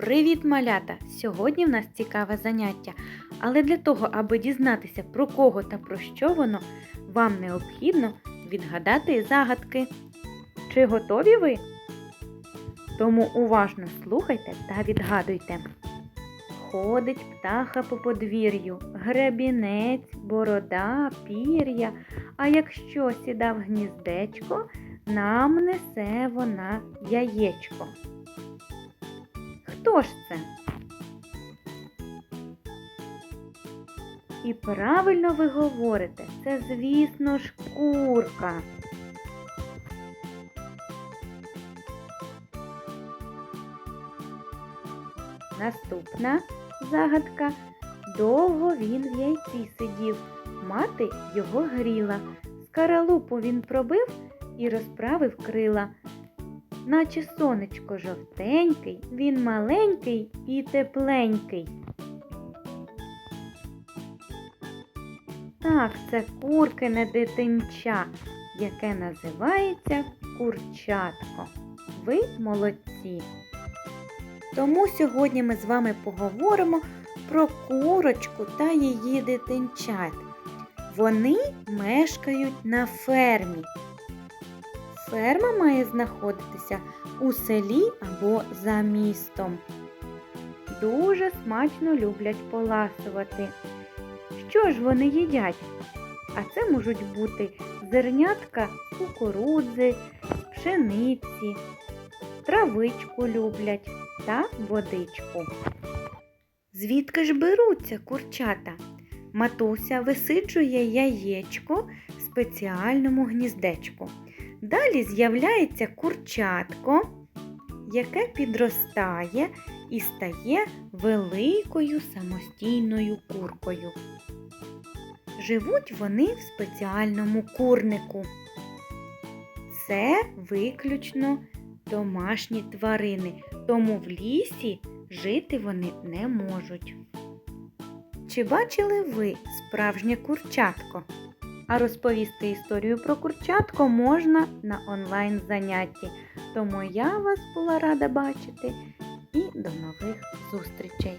Привіт, малята! Сьогодні в нас цікаве заняття, але для того, аби дізнатися про кого та про що воно, вам необхідно відгадати загадки. Чи готові ви? Тому уважно слухайте та відгадуйте. Ходить птаха по подвір'ю, гребінець, борода, пір'я, а якщо сіда в гніздечко, нам несе вона яєчко. Хто ж це? І правильно ви говорите, це, звісно ж, курка. Наступна загадка. Довго він в яйці сидів, мати його гріла. Скаралупу він пробив і розправив крила. Наче сонечко жовтенький, він маленький і тепленький. Так, це куркине дитинча, яке називається курчатко. Ви молодці. Тому сьогодні ми з вами поговоримо про курочку та її дитинчат. Вони мешкають на фермі. Ферма має знаходитися у селі або за містом. Дуже смачно люблять поласувати. Що ж вони їдять? А це можуть бути зернятка кукурудзи, пшениці, травичку люблять та водичку. Звідки ж беруться курчата? Матуся висиджує яєчко в спеціальному гніздечку. Далі з'являється курчатко, яке підростає і стає великою самостійною куркою. Живуть вони в спеціальному курнику. Це виключно домашні тварини, тому в лісі жити вони не можуть. Чи бачили ви справжнє курчатко? А розповісти історію про курчатко можна на онлайн занятті. Тому я вас була рада бачити і до нових зустрічей!